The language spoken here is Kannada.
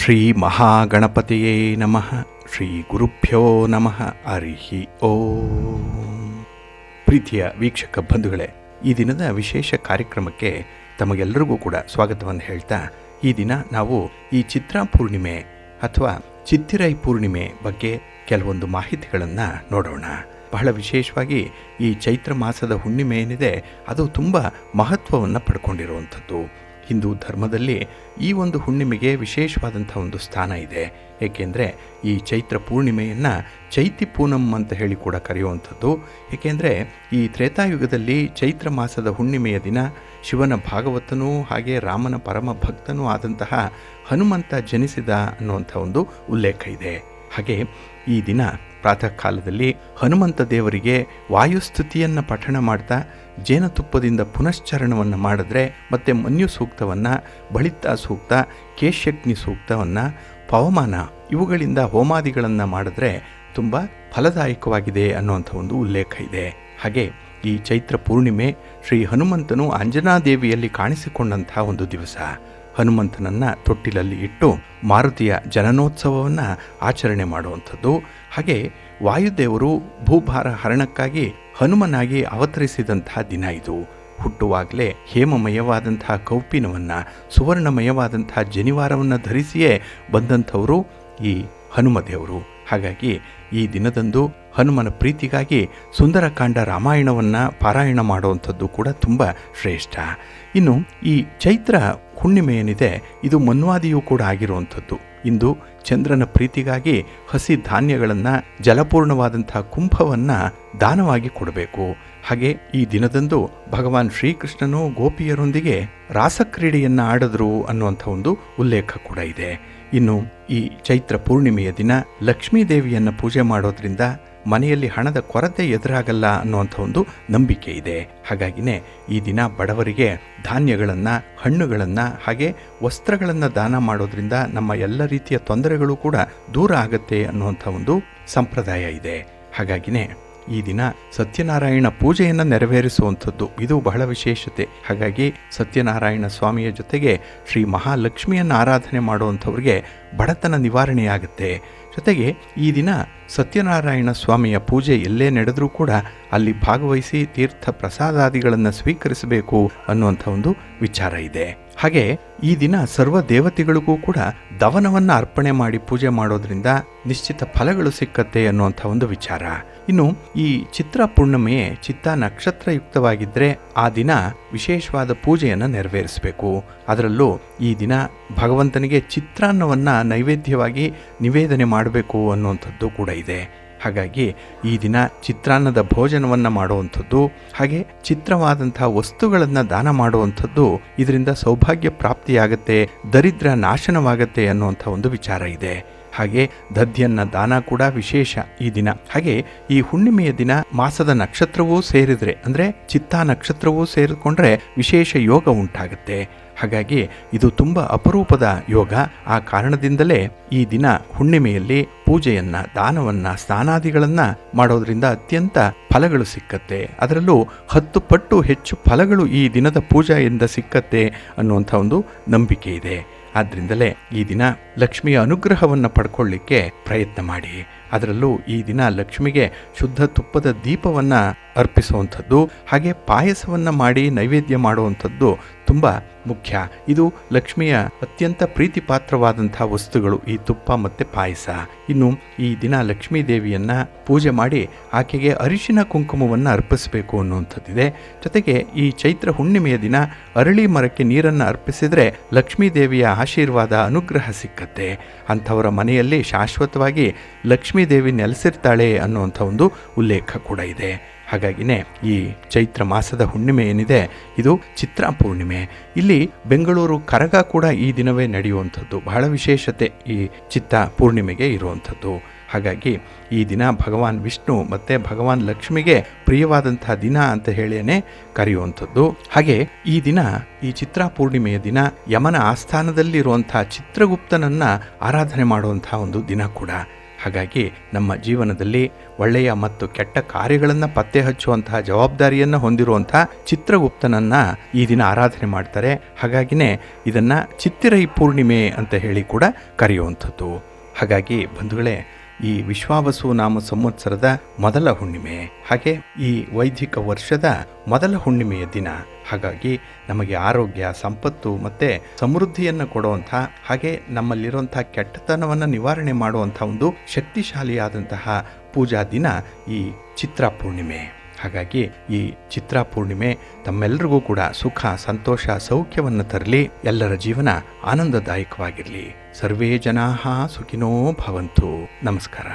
ಶ್ರೀ ಮಹಾಗಣಪತಿಯೇ ನಮಃ ಶ್ರೀ ಗುರುಭ್ಯೋ ನಮಃ ಅರಿಹಿ ಓ. ಪ್ರೀತಿಯ ವೀಕ್ಷಕ ಬಂಧುಗಳೇ, ಈ ದಿನದ ವಿಶೇಷ ಕಾರ್ಯಕ್ರಮಕ್ಕೆ ತಮಗೆಲ್ಲರಿಗೂ ಕೂಡ ಸ್ವಾಗತವನ್ನು ಹೇಳ್ತಾ, ಈ ದಿನ ನಾವು ಈ ಚಿತ್ರ ಪೂರ್ಣಿಮೆ ಅಥವಾ ಚಿತ್ತಿರೈ ಪೂರ್ಣಿಮೆ ಬಗ್ಗೆ ಕೆಲವೊಂದು ಮಾಹಿತಿಗಳನ್ನು ನೋಡೋಣ. ಬಹಳ ವಿಶೇಷವಾಗಿ ಈ ಚೈತ್ರ ಮಾಸದ ಹುಣ್ಣಿಮೆ ಏನಿದೆ, ಅದು ತುಂಬ ಮಹತ್ವವನ್ನು ಪಡ್ಕೊಂಡಿರುವಂಥದ್ದು. ಹಿಂದೂ ಧರ್ಮದಲ್ಲಿ ಈ ಒಂದು ಹುಣ್ಣಿಮೆಗೆ ವಿಶೇಷವಾದಂಥ ಒಂದು ಸ್ಥಾನ ಇದೆ. ಏಕೆಂದರೆ ಈ ಚೈತ್ರ ಪೂರ್ಣಿಮೆಯನ್ನು ಚೈತಿ ಪೂನಮ್ ಅಂತ ಹೇಳಿ ಕೂಡ ಕರೆಯುವಂಥದ್ದು. ಏಕೆಂದರೆ ಈ ತ್ರೇತಾಯುಗದಲ್ಲಿ ಚೈತ್ರ ಮಾಸದ ಹುಣ್ಣಿಮೆಯ ದಿನ ಶಿವನ ಭಾಗವತನೂ ಹಾಗೆ ರಾಮನ ಪರಮ ಭಕ್ತನೂ ಆದಂತಹ ಹನುಮಂತ ಜನಿಸಿದ ಅನ್ನುವಂಥ ಒಂದು ಉಲ್ಲೇಖ ಇದೆ. ಹಾಗೆ ಈ ದಿನ ಪ್ರಾತಃ ಕಾಲದಲ್ಲಿ ಹನುಮಂತ ದೇವರಿಗೆ ವಾಯುಸ್ತುತಿಯನ್ನು ಪಠಣ ಮಾಡ್ತಾ ಜೇನುತುಪ್ಪದಿಂದ ಪುನಶ್ಚರಣವನ್ನು ಮಾಡಿದ್ರೆ ಮತ್ತು ಮನ್ಯು ಸೂಕ್ತವನ್ನು, ಬಳಿತ ಸೂಕ್ತ ಕೇಶಗ್ನಿ ಸೂಕ್ತವನ್ನು, ಪವಮಾನ ಇವುಗಳಿಂದ ಹೋಮಾದಿಗಳನ್ನು ಮಾಡಿದ್ರೆ ತುಂಬ ಫಲದಾಯಕವಾಗಿದೆ ಅನ್ನುವಂಥ ಒಂದು ಉಲ್ಲೇಖ ಇದೆ. ಹಾಗೆ ಈ ಚೈತ್ರ ಪೂರ್ಣಿಮೆ ಶ್ರೀ ಹನುಮಂತನು ಅಂಜನಾದೇವಿಯಲ್ಲಿ ಕಾಣಿಸಿಕೊಂಡಂತಹ ಒಂದು ದಿವಸ. ಹನುಮಂತನನ್ನು ತೊಟ್ಟಿಲಲ್ಲಿ ಇಟ್ಟು ಮಾರುತಿಯ ಜನನೋತ್ಸವವನ್ನು ಆಚರಣೆ ಮಾಡುವಂಥದ್ದು. ಹಾಗೆ ವಾಯುದೇವರು ಭೂಭಾರ ಹರಣಕ್ಕಾಗಿ ಹನುಮನಾಗಿ ಅವತರಿಸಿದಂತಹ ದಿನ ಇದು. ಹುಟ್ಟುವಾಗಲೇ ಹೇಮಮಯವಾದಂತಹ ಕೌಪಿನವನ್ನು, ಸುವರ್ಣಮಯವಾದಂತಹ ಜನಿವಾರವನ್ನು ಧರಿಸಿಯೇ ಬಂದಂಥವರು ಈ ಹನುಮದೇವರು. ಹಾಗಾಗಿ ಈ ದಿನದಂದು ಹನುಮನ ಪ್ರೀತಿಗಾಗಿ ಸುಂದರಕಾಂಡ ರಾಮಾಯಣವನ್ನು ಪಾರಾಯಣ ಮಾಡುವಂಥದ್ದು ಕೂಡ ತುಂಬ ಶ್ರೇಷ್ಠ. ಇನ್ನು ಈ ಚೈತ್ರ ಹುಣ್ಣಿಮೆ ಏನಿದೆ ಇದು ಮನ್ವಾದಿಯೂ ಕೂಡ ಆಗಿರುವಂಥದ್ದು. ಇಂದು ಚಂದ್ರನ ಪ್ರೀತಿಗಾಗಿ ಹಸಿ ಧಾನ್ಯಗಳನ್ನು ಜಲಪೂರ್ಣವಾದಂತಹ ಕುಂಭವನ್ನು ದಾನವಾಗಿ ಕೊಡಬೇಕು. ಹಾಗೆ ಈ ದಿನದಂದು ಭಗವಾನ್ ಶ್ರೀಕೃಷ್ಣನು ಗೋಪಿಯರೊಂದಿಗೆ ರಾಸಕ್ರೀಡೆಯನ್ನು ಆಡಿದ್ರು ಅನ್ನುವಂಥ ಒಂದು ಉಲ್ಲೇಖ ಕೂಡ ಇದೆ. ಇನ್ನು ಈ ಚೈತ್ರ ಪೂರ್ಣಿಮೆಯ ದಿನ ಲಕ್ಷ್ಮೀ ದೇವಿಯನ್ನು ಪೂಜೆ ಮಾಡೋದ್ರಿಂದ ಮನೆಯಲ್ಲಿ ಹಣದ ಕೊರತೆ ಎದುರಾಗಲ್ಲ ಅನ್ನುವಂಥ ಒಂದು ನಂಬಿಕೆ ಇದೆ. ಹಾಗಾಗಿನೇ ಈ ದಿನ ಬಡವರಿಗೆ ಧಾನ್ಯಗಳನ್ನು, ಹಣ್ಣುಗಳನ್ನು ಹಾಗೆ ವಸ್ತ್ರಗಳನ್ನು ದಾನ ಮಾಡೋದ್ರಿಂದ ನಮ್ಮ ಎಲ್ಲ ರೀತಿಯ ತೊಂದರೆಗಳು ಕೂಡ ದೂರ ಆಗುತ್ತೆ ಅನ್ನುವಂಥ ಒಂದು ಸಂಪ್ರದಾಯ ಇದೆ. ಹಾಗಾಗಿನೇ ಈ ದಿನ ಸತ್ಯನಾರಾಯಣ ಪೂಜೆಯನ್ನು ನೆರವೇರಿಸುವಂಥದ್ದು ಇದು ಬಹಳ ವಿಶೇಷತೆ. ಹಾಗಾಗಿ ಸತ್ಯನಾರಾಯಣ ಸ್ವಾಮಿಯ ಜೊತೆಗೆ ಶ್ರೀ ಮಹಾಲಕ್ಷ್ಮಿಯನ್ನು ಆರಾಧನೆ ಮಾಡುವಂಥವ್ರಿಗೆ ಬಡತನ ನಿವಾರಣೆಯಾಗುತ್ತೆ. ಜೊತೆಗೆ ಈ ದಿನ ಸತ್ಯನಾರಾಯಣ ಸ್ವಾಮಿಯ ಪೂಜೆ ಎಲ್ಲೇ ನಡೆದರೂ ಕೂಡ ಅಲ್ಲಿ ಭಾಗವಹಿಸಿ ತೀರ್ಥ ಪ್ರಸಾದಾದಿಗಳನ್ನು ಸ್ವೀಕರಿಸಬೇಕು ಅನ್ನುವಂಥ ಒಂದು ವಿಚಾರ ಇದೆ. ಹಾಗೆ ಈ ದಿನ ಸರ್ವ ದೇವತೆಗಳಿಗೂ ಕೂಡ ದವನವನ್ನು ಅರ್ಪಣೆ ಮಾಡಿ ಪೂಜೆ ಮಾಡೋದ್ರಿಂದ ನಿಶ್ಚಿತ ಫಲಗಳು ಸಿಕ್ಕತ್ತೆ ಅನ್ನುವಂಥ ಒಂದು ವಿಚಾರ. ಇನ್ನು ಈ ಚಿತ್ರ ಪೂರ್ಣಿಮೆಯೇ ಚಿತ್ತ ನಕ್ಷತ್ರಯುಕ್ತವಾಗಿದ್ದರೆ ಆ ದಿನ ವಿಶೇಷವಾದ ಪೂಜೆಯನ್ನು ನೆರವೇರಿಸಬೇಕು. ಅದರಲ್ಲೂ ಈ ದಿನ ಭಗವಂತನಿಗೆ ಚಿತ್ರಾನ್ನವನ್ನು ನೈವೇದ್ಯವಾಗಿ ನಿವೇದನೆ ಮಾಡಬೇಕು ಅನ್ನುವಂಥದ್ದು ಕೂಡ ಇದೆ. ಹಾಗಾಗಿ ಈ ದಿನ ಚಿತ್ರಾನ್ನದ ಭೋಜನವನ್ನು ಮಾಡುವಂಥದ್ದು, ಹಾಗೆ ಚಿತ್ರವಾದಂತಹ ವಸ್ತುಗಳನ್ನು ದಾನ ಮಾಡುವಂಥದ್ದು ಇದರಿಂದ ಸೌಭಾಗ್ಯ ಪ್ರಾಪ್ತಿಯಾಗತ್ತೆ, ದರಿದ್ರ ನಾಶನವಾಗತ್ತೆ ಅನ್ನುವಂಥ ಒಂದು ವಿಚಾರ ಇದೆ. ಹಾಗೆ ದದ್ಯನ್ನ ದಾನ ಕೂಡ ವಿಶೇಷ ಈ ದಿನ. ಹಾಗೆ ಈ ಹುಣ್ಣಿಮೆಯ ದಿನ ಮಾಸದ ನಕ್ಷತ್ರವೂ ಸೇರಿದ್ರೆ, ಅಂದರೆ ಚಿತ್ತಾ ನಕ್ಷತ್ರವೂ ಸೇರಿಕೊಂಡ್ರೆ ವಿಶೇಷ ಯೋಗ ಉಂಟಾಗುತ್ತೆ. ಹಾಗಾಗಿ ಇದು ತುಂಬ ಅಪರೂಪದ ಯೋಗ. ಆ ಕಾರಣದಿಂದಲೇ ಈ ದಿನ ಹುಣ್ಣಿಮೆಯಲ್ಲಿ ಪೂಜೆಯನ್ನ, ದಾನವನ್ನ, ಸ್ನಾನಾದಿಗಳನ್ನ ಮಾಡೋದ್ರಿಂದ ಅತ್ಯಂತ ಫಲಗಳು ಸಿಕ್ಕತ್ತೆ. ಅದರಲ್ಲೂ ಹತ್ತು ಪಟ್ಟು ಹೆಚ್ಚು ಫಲಗಳು ಈ ದಿನದ ಪೂಜೆಯಿಂದ ಸಿಕ್ಕತ್ತೆ ಅನ್ನುವಂಥ ಒಂದು ನಂಬಿಕೆ ಇದೆ. ಆದ್ದರಿಂದಲೇ ಈ ದಿನ ಲಕ್ಷ್ಮಿಯ ಅನುಗ್ರಹವನ್ನು ಪಡ್ಕೊಳ್ಳಿಕ್ಕೆ ಪ್ರಯತ್ನ ಮಾಡಿ. ಅದರಲ್ಲೂ ಈ ದಿನ ಲಕ್ಷ್ಮಿಗೆ ಶುದ್ಧ ತುಪ್ಪದ ದೀಪವನ್ನು ಅರ್ಪಿಸುವಂಥದ್ದು, ಹಾಗೆ ಪಾಯಸವನ್ನು ಮಾಡಿ ನೈವೇದ್ಯ ಮಾಡುವಂಥದ್ದು ತುಂಬ ಮುಖ್ಯ. ಇದು ಲಕ್ಷ್ಮಿಯ ಅತ್ಯಂತ ಪ್ರೀತಿ ಪಾತ್ರವಾದಂತಹ ವಸ್ತುಗಳು, ಈ ತುಪ್ಪ ಮತ್ತು ಪಾಯಸ. ಇನ್ನು ಈ ದಿನ ಲಕ್ಷ್ಮೀ ದೇವಿಯನ್ನು ಪೂಜೆ ಮಾಡಿ ಆಕೆಗೆ ಅರಿಶಿನ ಕುಂಕುಮವನ್ನು ಅರ್ಪಿಸಬೇಕು ಅನ್ನುವಂಥದ್ದಿದೆ. ಜೊತೆಗೆ ಈ ಚೈತ್ರ ಹುಣ್ಣಿಮೆಯ ದಿನ ಅರಳಿ ಮರಕ್ಕೆ ನೀರನ್ನು ಅರ್ಪಿಸಿದರೆ ಲಕ್ಷ್ಮೀ ದೇವಿಯ ಆಶೀರ್ವಾದ, ಅನುಗ್ರಹ ಸಿಕ್ಕತ್ತೆ. ಅಂಥವರ ಮನೆಯಲ್ಲಿ ಶಾಶ್ವತವಾಗಿ ಲಕ್ಷ್ಮೀ ದೇವಿ ನೆಲೆಸಿರ್ತಾಳೆ ಅನ್ನುವಂಥ ಒಂದು ಉಲ್ಲೇಖ ಕೂಡ ಇದೆ. ಹಾಗಾಗಿನೇ ಈ ಚೈತ್ರ ಮಾಸದ ಹುಣ್ಣಿಮೆ ಏನಿದೆ, ಇದು ಚಿತ್ರ ಪೂರ್ಣಿಮೆ. ಇಲ್ಲಿ ಬೆಂಗಳೂರು ಕರಗ ಕೂಡ ಈ ದಿನವೇ ನಡೆಯುವಂಥದ್ದು. ಬಹಳ ವಿಶೇಷತೆ ಈ ಚಿತ್ತ ಪೂರ್ಣಿಮೆಗೆ ಇರುವಂಥದ್ದು. ಹಾಗಾಗಿ ಈ ದಿನ ಭಗವಾನ್ ವಿಷ್ಣು ಮತ್ತು ಭಗವಾನ್ ಲಕ್ಷ್ಮಿಗೆ ಪ್ರಿಯವಾದಂತಹ ದಿನ ಅಂತ ಹೇಳಿಯೇ ಕರೆಯುವಂಥದ್ದು. ಹಾಗೆ ಈ ದಿನ, ಈ ಚಿತ್ರ ಪೂರ್ಣಿಮೆಯ ದಿನ ಯಮನ ಆಸ್ಥಾನದಲ್ಲಿರುವಂತಹ ಚಿತ್ರಗುಪ್ತನನ್ನು ಆರಾಧನೆ ಮಾಡುವಂತಹ ಒಂದು ದಿನ ಕೂಡ. ಹಾಗಾಗಿ ನಮ್ಮ ಜೀವನದಲ್ಲಿ ಒಳ್ಳೆಯ ಮತ್ತು ಕೆಟ್ಟ ಕಾರ್ಯಗಳನ್ನು ಪತ್ತೆ ಹಚ್ಚುವಂತಹ ಜವಾಬ್ದಾರಿಯನ್ನು ಹೊಂದಿರುವಂತಹ ಚಿತ್ರಗುಪ್ತನನ್ನ ಈ ದಿನ ಆರಾಧನೆ ಮಾಡ್ತಾರೆ. ಹಾಗಾಗಿನೇ ಇದನ್ನ ಚಿತ್ತಿರೈ ಪೂರ್ಣಿಮೆ ಅಂತ ಹೇಳಿ ಕೂಡ ಕರೆಯುವಂಥದ್ದು. ಹಾಗಾಗಿ ಬಂಧುಗಳೇ, ಈ ವಿಶ್ವಾವಸು ನಾಮ ಸಂವತ್ಸರದ ಮೊದಲ ಹುಣ್ಣಿಮೆ ಹಾಗೆ ಈ ವೈದಿಕ ವರ್ಷದ ಮೊದಲ ಹುಣ್ಣಿಮೆಯ ದಿನ ಹಾಗಾಗಿ ನಮಗೆ ಆರೋಗ್ಯ, ಸಂಪತ್ತು ಮತ್ತು ಸಮೃದ್ಧಿಯನ್ನು ಕೊಡುವಂಥ ಹಾಗೆ ನಮ್ಮಲ್ಲಿರುವಂಥ ಕೆಟ್ಟತನವನ್ನು ನಿವಾರಣೆ ಮಾಡುವಂಥ ಒಂದು ಶಕ್ತಿಶಾಲಿಯಾದಂತಹ ಪೂಜಾ ದಿನ ಈ ಚಿತ್ರ ಪೂರ್ಣಿಮೆ. ಹಾಗಾಗಿ ಈ ಚಿತ್ರ ಪೂರ್ಣಿಮೆ ತಮ್ಮೆಲ್ಲರಿಗೂ ಕೂಡ ಸುಖ, ಸಂತೋಷ, ಸೌಖ್ಯವನ್ನು ತರಲಿ, ಎಲ್ಲರ ಜೀವನ ಆನಂದದಾಯಕವಾಗಿರಲಿ. ಸರ್ವೇ ಜನಾ ಸುಖಿನೋ ಭವಂತು. ನಮಸ್ಕಾರ.